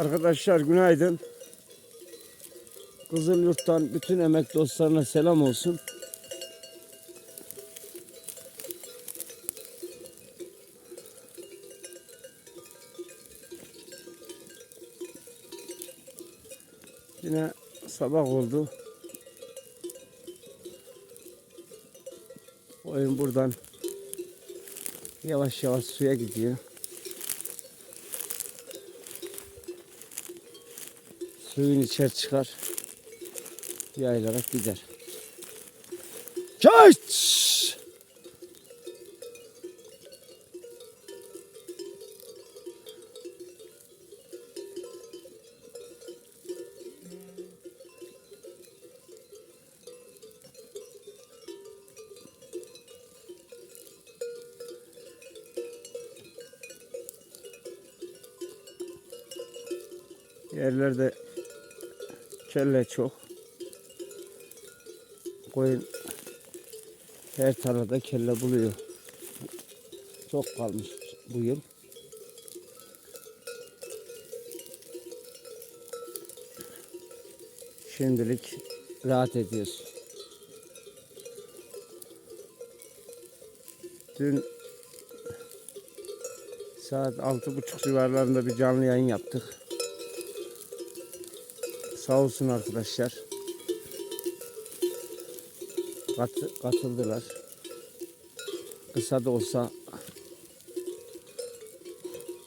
Arkadaşlar günaydın. Kızılyurt'tan bütün emek dostlarına selam olsun. Yine sabah oldu. Oyun buradan yavaş yavaş suya gidiyor. Suyun içer çıkar. Yayılarak gider. Kaç! Yerlerde kelle çok. Koyun her tarlada kelle buluyor. Çok kalmış bu yıl. Şimdilik rahat ediyoruz. Dün saat altı buçuk civarlarında bir canlı yayın yaptık. Sağ olsun arkadaşlar. Kat- katıldılar. Kısa da olsa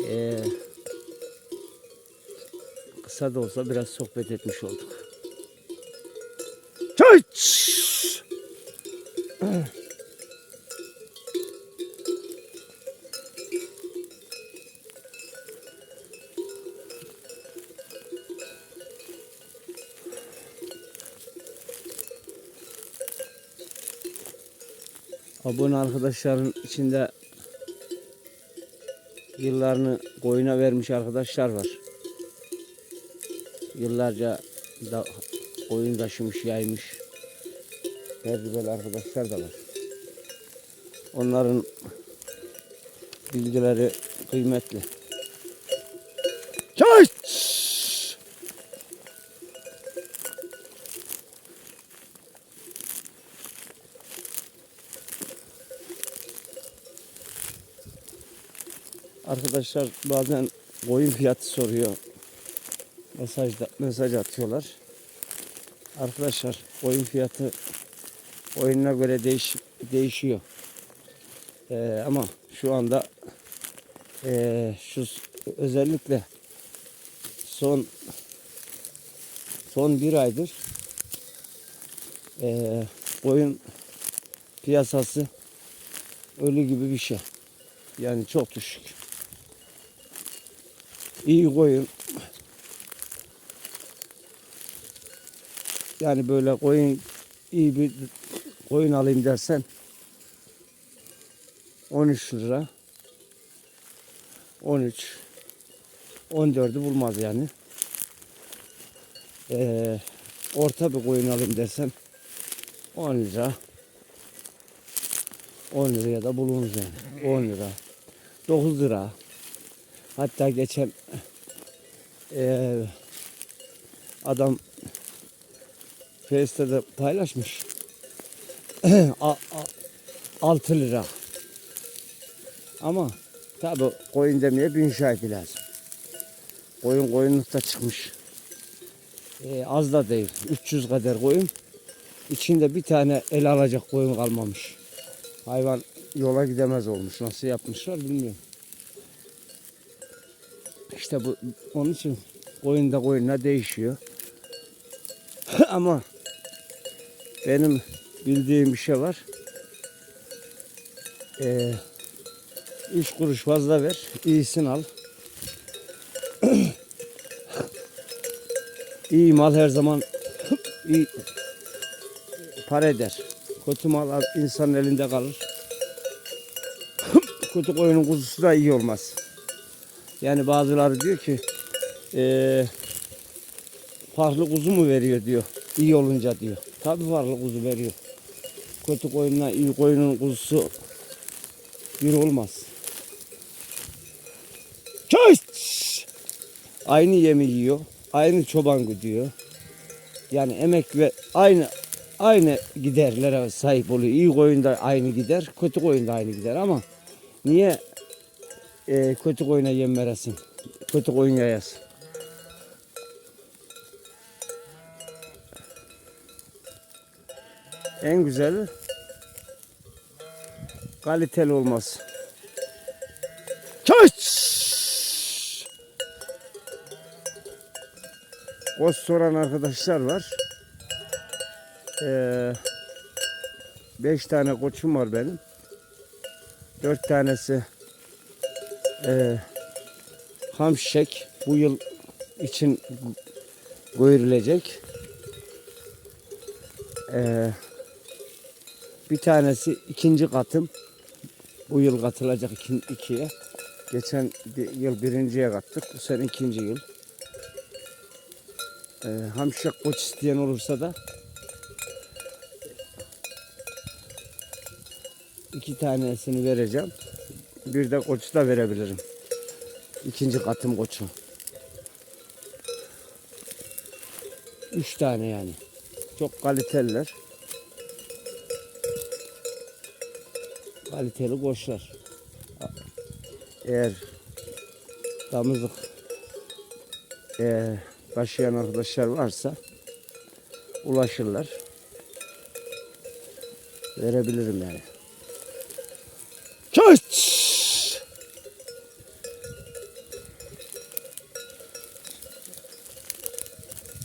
eee, kısa da olsa biraz sohbet etmiş olduk. Çay! Abone arkadaşların içinde yıllarını koyuna vermiş arkadaşlar var. Yıllarca da koyun taşımış, yaymış. Tecrübeli arkadaşlar da var. Onların bilgileri kıymetli. Çay! Arkadaşlar bazen koyun fiyatı soruyor. Mesajda, mesaj atıyorlar. Arkadaşlar koyun fiyatı oyununa göre değiş, değişiyor. Ee, ama şu anda ee, şu özellikle son son bir aydır ee, koyun piyasası ölü gibi bir şey. Yani çok düşük. İyi koyun. Yani böyle koyun iyi bir koyun alayım dersen 13 lira 13 14'ü bulmaz yani. Ee, orta bir koyun alayım dersen 10 lira 10 liraya da bulunur yani. 10 lira 9 lira hatta geçen ee, adam de paylaşmış. A- a- 6 lira. Ama tabi koyun demeye bin şahidi lazım. Koyun koyunlukta çıkmış. Ee, az da değil. 300 kadar koyun. İçinde bir tane el alacak koyun kalmamış. Hayvan yola gidemez olmuş. Nasıl yapmışlar bilmiyorum. İşte bu onun için koyun da koyunla değişiyor. Ama benim bildiğim bir şey var. Ee, üç kuruş fazla ver, iyisini al. İyi mal her zaman iyi para eder. Kötü mal insanın elinde kalır. Kötü koyunun kuzusu da iyi olmaz. Yani bazıları diyor ki eee farklı kuzu mu veriyor diyor. İyi olunca diyor. Tabii farklı kuzu veriyor. Kötü koyunla iyi koyunun kuzusu bir olmaz. Çay! Aynı yemi yiyor. Aynı çoban gidiyor. Yani emek ve aynı aynı giderlere sahip oluyor. İyi koyun da aynı gider, kötü koyun da aynı gider ama niye e, kötü koyuna yem veresin? Kötü koyun yayasın. En güzeli kaliteli olması. Çöş! Koç soran arkadaşlar var. Ee, beş tane koçum var benim. Dört tanesi ee, hamşek. Bu yıl için goyurilecek. Ee, bir tanesi ikinci katım. Bu yıl katılacak iki, ikiye. Geçen yıl birinciye kattık. Bu sene ikinci yıl. Ee, hamşek koç isteyen olursa da iki tanesini vereceğim. Bir de koçu da verebilirim. İkinci katım koçu. Üç tane yani. Çok kaliteliler. Kaliteli koçlar. Eğer damızlık eee taşıyan arkadaşlar varsa ulaşırlar. Verebilirim yani.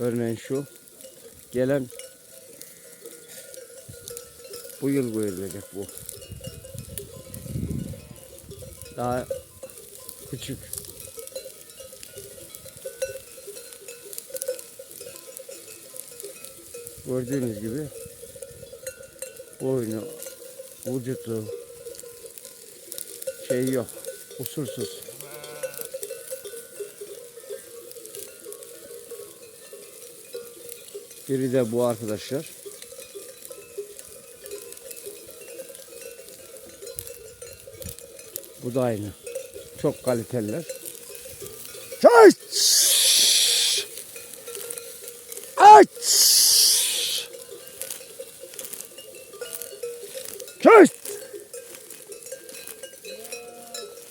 Örneğin şu gelen bu yıl verilecek bu. Daha küçük. Gördüğünüz gibi boynu, vücudu şey yok. Usursuz. Biri de bu arkadaşlar. Bu da aynı. Çok kaliteliler. Aç! Aç! Köş!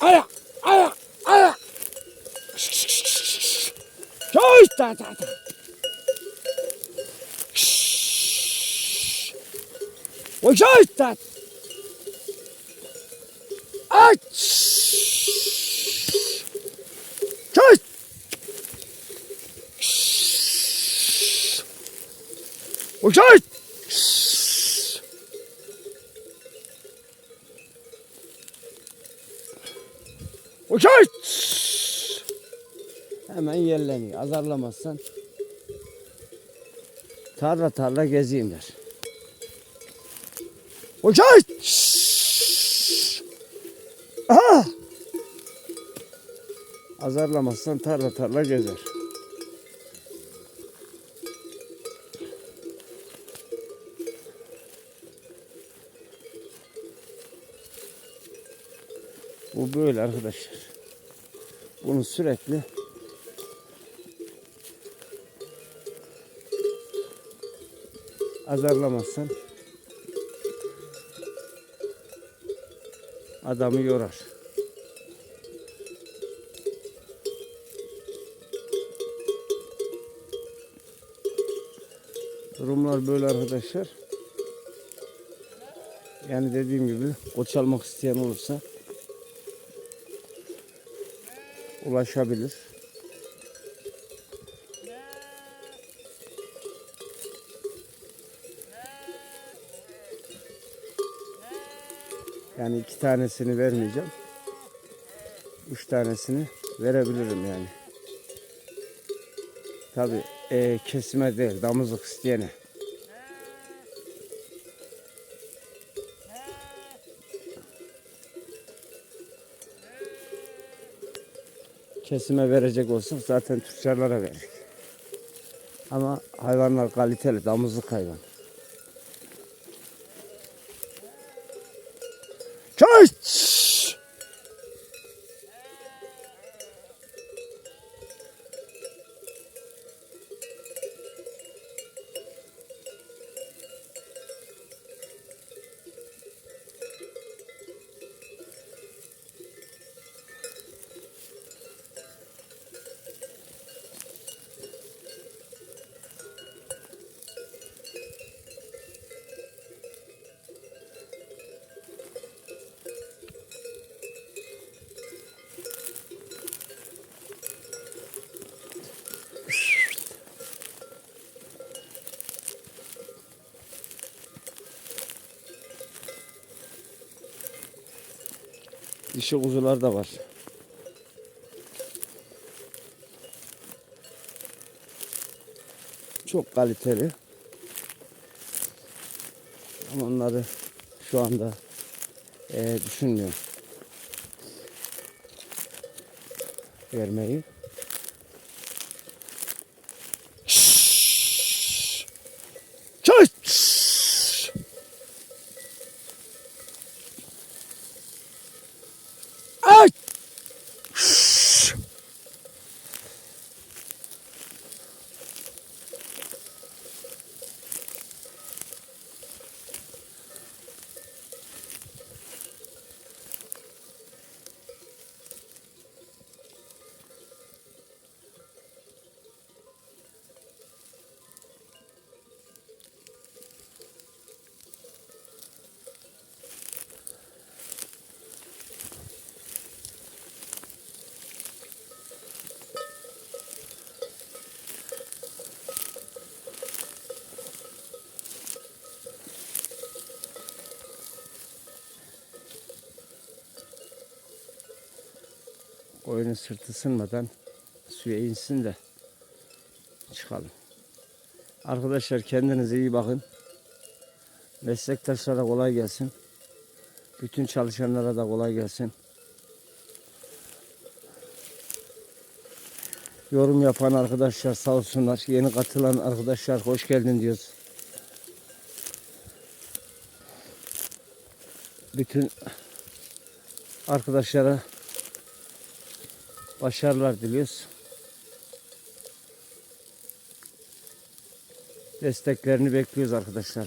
Aya! Aya! Aya! Köş! Da da da! Köş da! Aç! Köş! O köş! Uçuş! Hemen yerleniyor. Azarlamazsan tarla tarla gezeyim der. Uçuş! Aha! Azarlamazsan tarla tarla gezer. Bu böyle arkadaşlar. Bunu sürekli azarlamazsan adamı yorar. Durumlar böyle arkadaşlar. Yani dediğim gibi koç almak isteyen olursa ulaşabilir. Yani iki tanesini vermeyeceğim. Üç tanesini verebilirim yani. Tabi e, kesime değil damızlık isteyene. Kesime verecek olsak zaten tüccarlara verir. Ama hayvanlar kaliteli, damızlık hayvan. Cześć! Dişi kuzular da var. Çok kaliteli. Ama onları şu anda eee, düşünmüyorum. Vermeyi. Çay! Koyunun sırtı sınmadan suya insin de çıkalım. Arkadaşlar kendinize iyi bakın. Meslektaşlara kolay gelsin. Bütün çalışanlara da kolay gelsin. Yorum yapan arkadaşlar sağ olsunlar. Yeni katılan arkadaşlar hoş geldin diyoruz. Bütün arkadaşlara başarılar diliyoruz. Desteklerini bekliyoruz arkadaşlar.